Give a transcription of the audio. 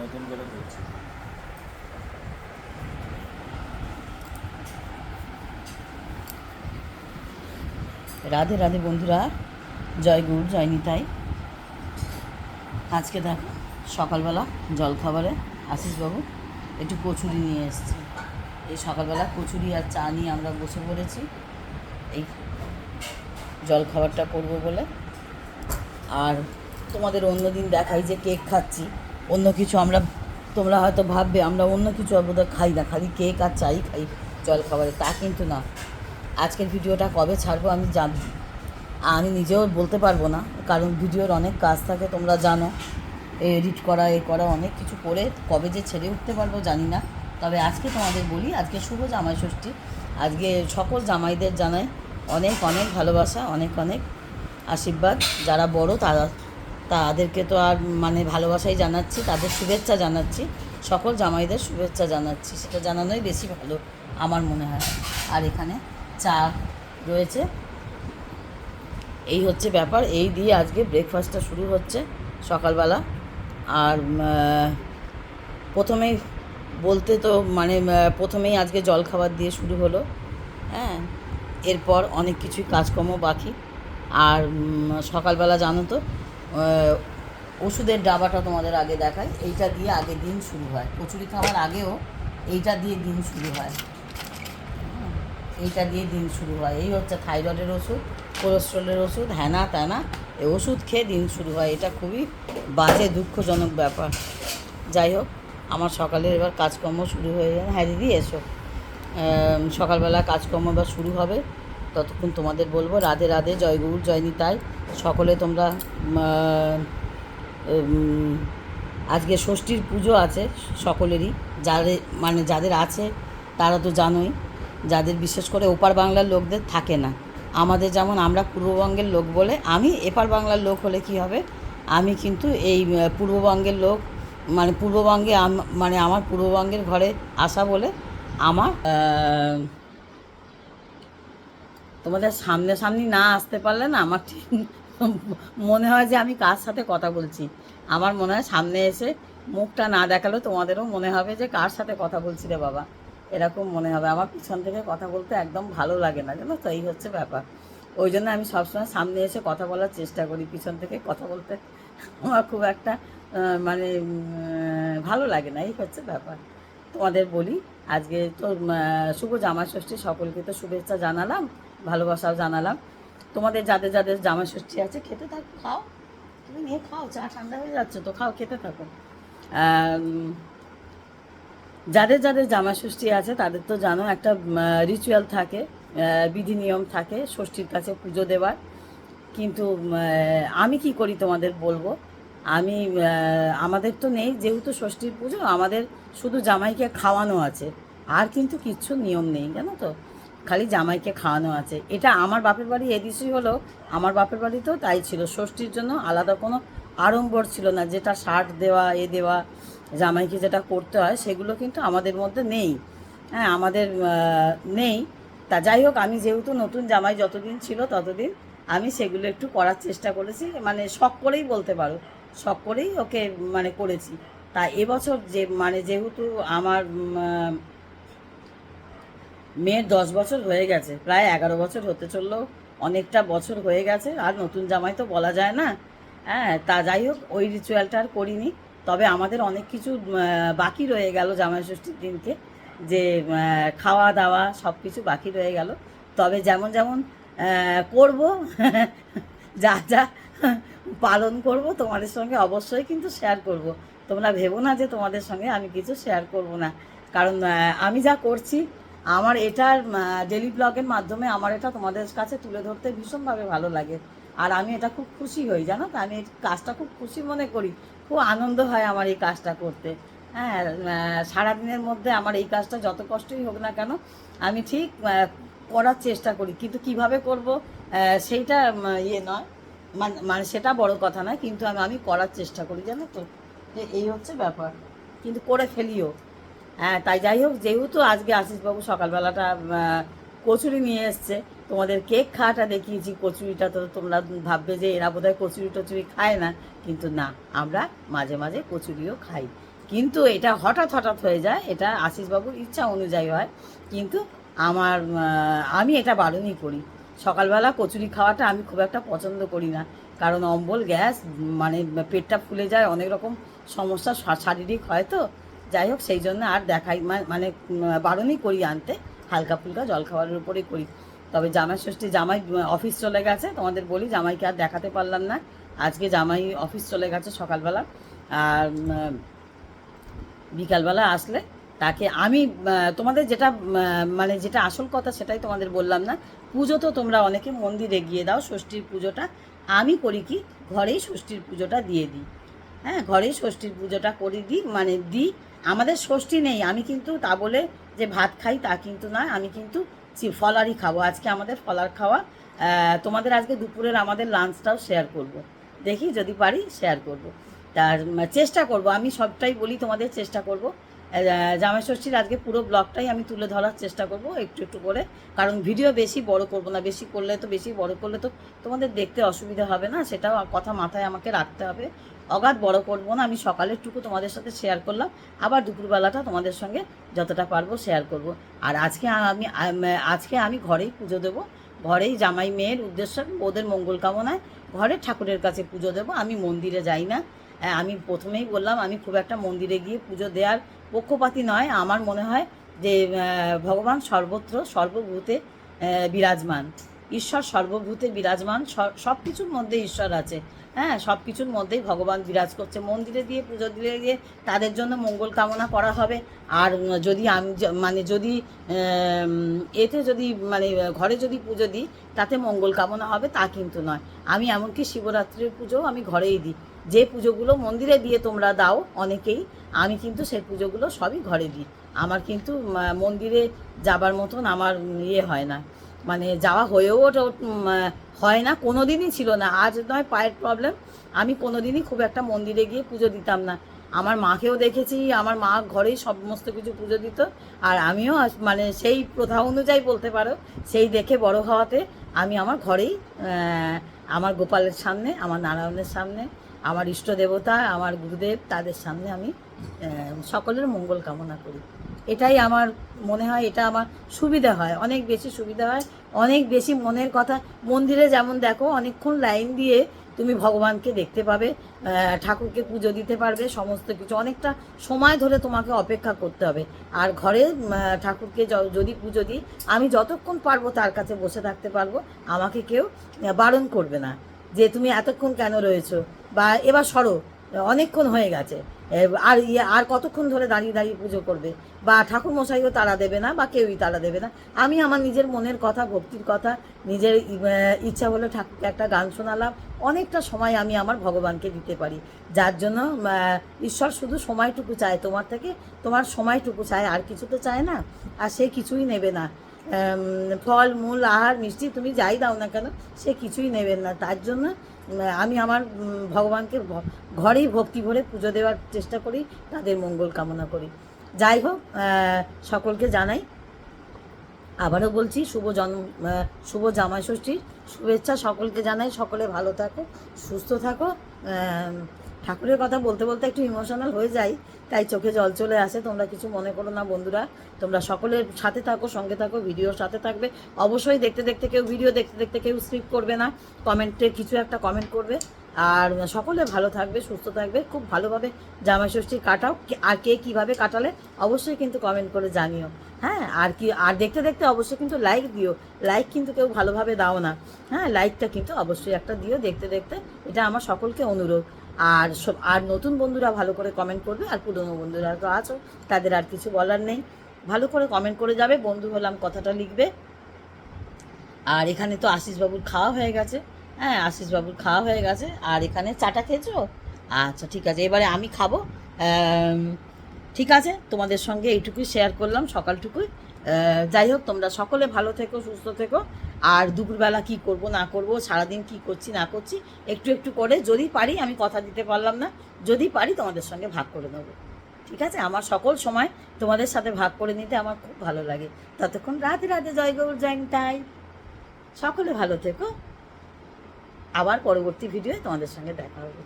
নতুন করে করছি। রাধে রাধে বন্ধুরা, জয় গুরু, জয় নিতাই। আজকে দেখো, সকালবেলা জলখাবারে আশিসবাবু একটু কচুরি নিয়ে এসেছে। এই সকালবেলা কচুরি আর চা নিয়ে আমরা বসে পড়েছি। এই জলখাবারটা করব বলে। আর তোমাদের অন্য দিন দেখাই যে কেক খাচ্ছি। অন্য কিছু আমরা, তোমরা হয়তো ভাববে, আমরা অন্য কিছু বোধহয় খাই না, খালি কেক আর চাই খাই জলখাবারে তা কিন্তু না। আজকের ভিডিওটা কবে ছাড়বো আমি জান আমি নিজেও বলতে পারব না, কারণ ভিডিওর অনেক কাজ থাকে, তোমরা জানো। এডিট করা, এ করা, অনেক কিছু করে কবে যে ছেড়ে উঠতে পারব জানি না। তবে আজকে তোমাদের বলি, আজকে শুভ জামাই ষষ্ঠী। আজকে সকল জামাইদের জানাই অনেক অনেক ভালোবাসা, অনেক অনেক আশীর্বাদ। যারা বড় তারা তাদেরকে তো আর মানে ভালোবাসাই জানাচ্ছি, তাদের শুভেচ্ছা জানাচ্ছি। সকল জামাইদের শুভেচ্ছা জানাচ্ছি, সেটা জানানোই বেশি ভালো আমার মনে হয়। আর এখানে চা রয়েছে। এই হচ্ছে ব্যাপার, এই দিয়ে আজকে ব্রেকফাস্টটা শুরু হচ্ছে সকালবেলা। আর প্রথমেই বলতে তো মানে প্রথমেই আজকে জলখাবার দিয়ে শুরু হলো। হ্যাঁ এরপর অনেক কিছুই কাজকর্ম বাকি। আর সকালবেলা জানো তো ওষুধের ডাবাটা তোমাদের আগে দেখায় এইটা দিয়ে আগে দিন শুরু হয়। কচুরি খাওয়ার আগেও এইটা দিয়ে দিন শুরু হয়। এইটা দিয়ে দিন শুরু হয়। এই হচ্ছে থাইরয়েডের ওষুধ, কোলেস্ট্রলের ওষুধ হ্যানা ত্যানা এই ওষুধ খেয়ে দিন শুরু হয়। এটা খুবই বাজে, দুঃখজনক ব্যাপার। যাই হোক, আমার সকালের এবার কাজকর্ম শুরু হয়ে যায় হ্যাঁ দিদি, এসো। সকালবেলা কাজকর্ম এবার শুরু হবে। ততক্ষণ তোমাদের বলব, রাধে রাধে, জয় গুরু, জয় নিতাই। সকলে তোমরা আজকে ষষ্ঠীর পুজো আছে সকলেরই। যাদের মানে যাদের আছে, তারা তো জানোই, যাদের বিশেষ করে ওপার বাংলার লোকদের থাকে না। আমাদের যেমন আমরা পূর্ববঙ্গের লোক বলে, আমি এপার বাংলার লোক হলে কি হবে? আমি কিন্তু এই পূর্ববঙ্গের লোক মানে পূর্ববঙ্গে মানে আমার পূর্ববঙ্গের ঘরে আসা বলে আমার তোমাদের সামনে সামনি না আসতে পারলে না আমার ঠিক মনে হয় যে আমি কার সাথে কথা বলছি। আমার মনে হয় সামনে এসে মুখটা না দেখালেও তোমাদেরও মনে হবে যে কার সাথে কথা বলছি রে বাবা। এরকম মনে হবে। আমার পিছন থেকে কথা বলতে একদম ভালো লাগে না, জানো তো? এই হচ্ছে ব্যাপার। ওই জন্য আমি সবসময় সামনে এসে কথা বলার চেষ্টা করি, পিছন থেকে কথা বলতে। আমার খুব একটা মানে ভালো লাগে না। এই হচ্ছে ব্যাপার। তোমাদের বলি, আজকে তো শুভ জামা ষষ্ঠী সকলকে তো শুভেচ্ছা জানালাম। ভালোবাসাও জানালাম। তোমাদের যাদের যাদের জামা ষষ্ঠী আছে, খেতে থাকো, খাও। তুমি নিয়ে খাও চা ঠান্ডা হয়ে যাচ্ছে তো খাও, খেতে থাকো। যাদের যাদের জামা ষষ্ঠী আছে, তাদের তো জানো একটা রিচুয়াল থাকে বিধি নিয়ম থাকে ষষ্ঠীর কাছে পুজো দেওয়ার। কিন্তু আমি কি করি তোমাদের বলব? আমি আমাদের তো নেই যেহেতু ষষ্ঠীর পুজো, আমাদের শুধু জামাইকে খাওয়ানো আছে। আর কিন্তু কিচ্ছু নিয়ম নেই, জানো তো? খালি জামাইকে খাওয়ানো আছে। এটা আমার বাপের বাড়ি এদিসই হলো আমার বাপের বাড়িতেও তাই ছিল। ষষ্ঠীর জন্য আলাদা কোনো আড়ম্বর ছিল না, যেটা শার্ট দেওয়া, এ দেওয়া, জামাইকে যেটা করতে হয় সেগুলো কিন্তু আমাদের মধ্যে নেই। হ্যাঁ আমাদের নেই। তা যাই হোক, আমি যেহেতু নতুন জামাই যতদিন ছিল ততদিন আমি সেগুলো একটু করার চেষ্টা করেছি। মানে শখ করেই বলতে পারো, শখ করেই ওকে মানে করেছি। তা এবছর যে মানে যেহেতু আমার মেয়ের দশ বছর হয়ে গেছে, প্রায় এগারো বছর হতে চলল, অনেকটা বছর হয়ে গেছে, আর নতুন জামাই তো বলা যায় না। হ্যাঁ তা যাই হোক, ওই রিচুয়ালটা আর করিনি। তবে আমাদের অনেক কিছু বাকি রয়ে গেল জামাই ষষ্ঠীর দিনকে, যে খাওয়া দাওয়া সব কিছু বাকি রয়ে গেল। তবে যেমন যেমন করব, যা যা পালন করব তোমাদের সঙ্গে অবশ্যই কিন্তু শেয়ার করব। তোমরা ভেবো না যে তোমাদের সঙ্গে আমি কিছু শেয়ার করব না। কারণ আমি যা করছি আমার এটার ডেলি ব্লগের মাধ্যমে আমার এটা তোমাদের কাছে তুলে ধরতে ভীষণভাবে ভালো লাগে। আর আমি এটা খুব খুশি হই, জানো তো? আমি কাজটা খুব খুশি মনে করি। খুব আনন্দ হয় আমার এই কাজটা করতে। হ্যাঁ সারাদিনের মধ্যে আমার এই কাজটা যত কষ্টই হোক না কেন, আমি ঠিক করার চেষ্টা করি। কিন্তু কীভাবে করব সেইটা ইয়ে নয়। মানে- মানে সেটা বড় কথা নয়, কিন্তু আমি আমি করার চেষ্টা করি, জানো তো? এই হচ্ছে ব্যাপার। কিন্তু করে ফেলিও। হ্যাঁ তাই যাই হোক, যেহেতু আজকে আশিসবাবু সকালবেলাটা কচুরি নিয়ে এসছে, তোমাদের কেক খাওয়াটা দেখিয়েছি, কচুরিটা তো তোমরা ভাববে যে এরা বোধহয় কচুরি টচুরি খায় না, কিন্তু না, আমরা মাঝে মাঝে কচুরিও খাই। কিন্তু এটা হঠাৎ হঠাৎ হয়ে যায়, এটা আশিসবাবুর ইচ্ছা অনুযায়ী হয়, কিন্তু আমার আমি এটা বারণই করি। সকালবেলা কচুরি খাওয়াটা আমি খুব একটা পছন্দ করি না, কারণ অম্বল, গ্যাস মানে পেটটা ফুলে যায়, অনেক রকম সমস্যা শারীরিক হয় তো যাই হোক, সেই জন্য আর দেখাই মানে বারণই করি আনতে। হালকা ফুলকা জল খাবারের উপরেই করি। তবে জামাই ষষ্ঠী, জামাই অফিস চলে গেছে, তোমাদের বলি, জামাইকে আর দেখাতে পারলাম না। আজকে জামাই অফিস চলে গেছে সকালবেলা। আর বিকালবেলা আসলে তাকে আমি তোমাদের যেটা মানে যেটা আসল কথা সেটাই তোমাদের বললাম না। পুজো তো তোমরা অনেকে মন্দিরে গিয়ে দাও, ষষ্ঠীর পুজোটা। আমি করি কি? ঘরেই ষষ্ঠীর পুজোটা দিয়ে দিই। হ্যাঁ ঘরেই ষষ্ঠীর পুজোটা করে দিই মানে দিই আমাদের ষষ্ঠী নেই, আমি কিন্তু তা বলে যে ভাত খাই তা কিন্তু নয়, আমি কিন্তু ফলারই খাব আজকে আমাদের ফলার খাওয়া তোমাদের আজকে দুপুরের আমাদের লাঞ্চটাও শেয়ার করব। দেখি যদি পারি শেয়ার করব। তার চেষ্টা করব, আমি সবটাই বলি, তোমাদের চেষ্টা করব জামাই ষষ্ঠীর আজকে পুরো ব্লগটাই আমি তুলে ধরার চেষ্টা করব একটু একটু করে। কারণ ভিডিও বেশি বড় করব না, বেশি করলে তো, বেশি বড় করলে তো তোমাদের দেখতে অসুবিধা হবে না, সেটাও কথা মাথায় আমাকে রাখতে হবে। অগাধ বড় করব না, আমি সকালের টুকু তোমাদের সাথে শেয়ার করলাম, আবার দুপুরবেলাটা তোমাদের সঙ্গে যতটা পারব শেয়ার করব। আর আজকে আমি আজকে আমি ঘরেই পুজো দেবো, ঘরেই জামাই মেয়ের উদ্দেশ্যে ওদের মঙ্গল কামনায় ঘরে ঠাকুরের কাছে পুজো দেবো, আমি মন্দিরে যাই না। আমি প্রথমেই বললাম, আমি খুব একটা মন্দিরে গিয়ে পুজো দেওয়ার পক্ষপাতী নয় আমার মনে হয় যে ভগবান সর্বত্র সর্বভূতে বিরাজমান। ঈশ্বর সর্বভূতে বিরাজমান সব কিছুর মধ্যে ঈশ্বর আছে। হ্যাঁ সব কিছুর মধ্যেই ভগবান বিরাজ করছে। মন্দিরে দিয়ে, পুজো দিলে গিয়ে তাদের জন্য মঙ্গল কামনা করা হবে। আর যদি আমি মানে যদি এতে যদি মানে ঘরে যদি পুজো দিই, তাতে মঙ্গল কামনা হবে, তা কিন্তু নয়। আমি এমনকি শিবরাত্রির পুজোও আমি ঘরেই দিই। যে পুজোগুলো মন্দিরে দিয়ে তোমরা দাও অনেকেই, আমি কিন্তু সেই পুজোগুলো সবই ঘরে দিই। আমার কিন্তু মন্দিরে যাবার মতন আমার ইয়ে হয় না। মানে যাওয়া হয়েও ওটা হয় না কোনো দিনই ছিল না। আজ নয়, পায়ের প্রবলেম আমি কোনো দিনই খুব একটা মন্দিরে গিয়ে পুজো দিতাম না। আমার মাকেও দেখেছি, আমার মা ঘরেই সমস্ত কিছু পুজো দিত। আর আমিও মানে সেই প্রথা অনুযায়ী বলতে পারো, সেই দেখে বড় হওয়াতে আমি আমার ঘরেই আমার গোপালের সামনে, আমার নারায়ণের সামনে, আমার ইষ্ট দেবতা, আমার গুরুদেব, তাদের সামনে আমি সকলের মঙ্গল কামনা করি। এটাই আমার মনে হয়, এটা আমার সুবিধা হয়। অনেক বেশি সুবিধা হয়, অনেক বেশি মনের কথা। মন্দিরে যেমন দেখো, অনেকক্ষণ লাইন দিয়ে তুমি ভগবানকে দেখতে পাবে ঠাকুরকে পুজো দিতে পারবে, সমস্ত কিছু। অনেকটা সময় ধরে তোমাকে অপেক্ষা করতে হবে। আর ঘরে ঠাকুরকে যদি পুজো দিই, আমি যতক্ষণ পারব তার কাছে বসে থাকতে পারব। আমাকে কেউ বারণ করবে না যে, তুমি এতক্ষণ কেন রয়েছো? বা, এবার সরো। অনেকক্ষণ হয়ে গেছে। আর ইয়ে আর কতক্ষণ ধরে দাঁড়িয়ে দাঁড়িয়ে পুজো করবে? বা ঠাকুর মশাইও তারা দেবে না, বা কেউই তারা দেবে না? আমি আমার নিজের মনের কথা, ভক্তির কথা, নিজের ইচ্ছা হলে ঠাকুরকে একটা গান শোনালাম। অনেকটা সময় আমি আমার ভগবানকে দিতে পারি। যার জন্য ঈশ্বর শুধু সময়টুকু চায় তোমার থেকে, তোমার সময়টুকু চায়, আর কিছু তো চায় না, আর সে কিছুই নেবে না। ফল, মূল, আহার, মিষ্টি তুমি যাই দাও না কেন, সে কিছুই নেবেন না। তার জন্য আমি আমার ভগবানকে ঘরেই ভক্তি ভরে পুজো দেওয়ার চেষ্টা করি, তাদের মঙ্গল কামনা করি। যাই হোক সকলকে জানাই, আবারও বলছি, শুভ জন্ম শুভ জামাই ষষ্ঠীর শুভেচ্ছা সকলকে জানাই, সকলে ভালো থাকো, সুস্থ থাকো ঠাকুরের কথা বলতে বলতে একটু ইমোশনাল হয়ে যাই, তাই চোখে জল চলে আসে। তোমরা কিছু মনে করো না বন্ধুরা। তোমরা সকলের সাথে থাকো, সঙ্গে থাকো, ভিডিওর সাথে থাকবে। অবশ্যই দেখতে দেখতে কেউ ভিডিও দেখতে দেখতে কেউ স্কিপ করবে না। কমেন্টে কিছু একটা কমেন্ট করবে। আর সকলে ভালো থাকবে, সুস্থ থাকবে, খুব ভালোভাবে জামাই ষষ্ঠী কাটাও আর কে কীভাবে কাটালে অবশ্যই কিন্তু কমেন্ট করে জানিও। হ্যাঁ আর কি, আর দেখতে দেখতে অবশ্যই কিন্তু লাইক দিও। লাইক কিন্তু কেউ ভালোভাবে দাও না। হ্যাঁ লাইকটা কিন্তু অবশ্যই একটা দিও। দেখতে দেখতে এটা আমার সকলকে অনুরোধ। আর সব, আর নতুন বন্ধুরা ভালো করে কমেন্ট করবে, আর পুরনো বন্ধুরা তো আছো, তাদের আর কিছু বলার নেই। ভালো করে কমেন্ট করে যাবে, বন্ধু হলাম, কথাটা লিখবে। আর এখানে তো আশিসবাবুর খাওয়া হয়ে গেছে। হ্যাঁ আশিসবাবুর খাওয়া হয়ে গেছে। আর এখানে চাটা খেয়েছো? আচ্ছা ঠিক আছে, এবারে আমি খাব। ঠিক আছে, তোমাদের সঙ্গে এইটুকুই শেয়ার করলাম, সকালটুকুই। যাই হোক, তোমরা সকলে ভালো থেকো, সুস্থ থেকো। আর দুপুরবেলা কি করব, না করব, সারাদিন কি করছি, না করছি, একটু একটু করে যদি পারি, আমি কথা দিতে পারলাম না, যদি পারি তোমাদের সঙ্গে ভাগ করে নেব। ঠিক আছে? আমার সকল সময় তোমাদের সাথে ভাগ করে নিতে আমার খুব ভালো লাগে। ততক্ষণ রাতে রাতে জয় গৌর, জয় তাই সকলে ভালো থেকো। আবার পরবর্তী ভিডিওয়ে তোমাদের সঙ্গে দেখা হবে।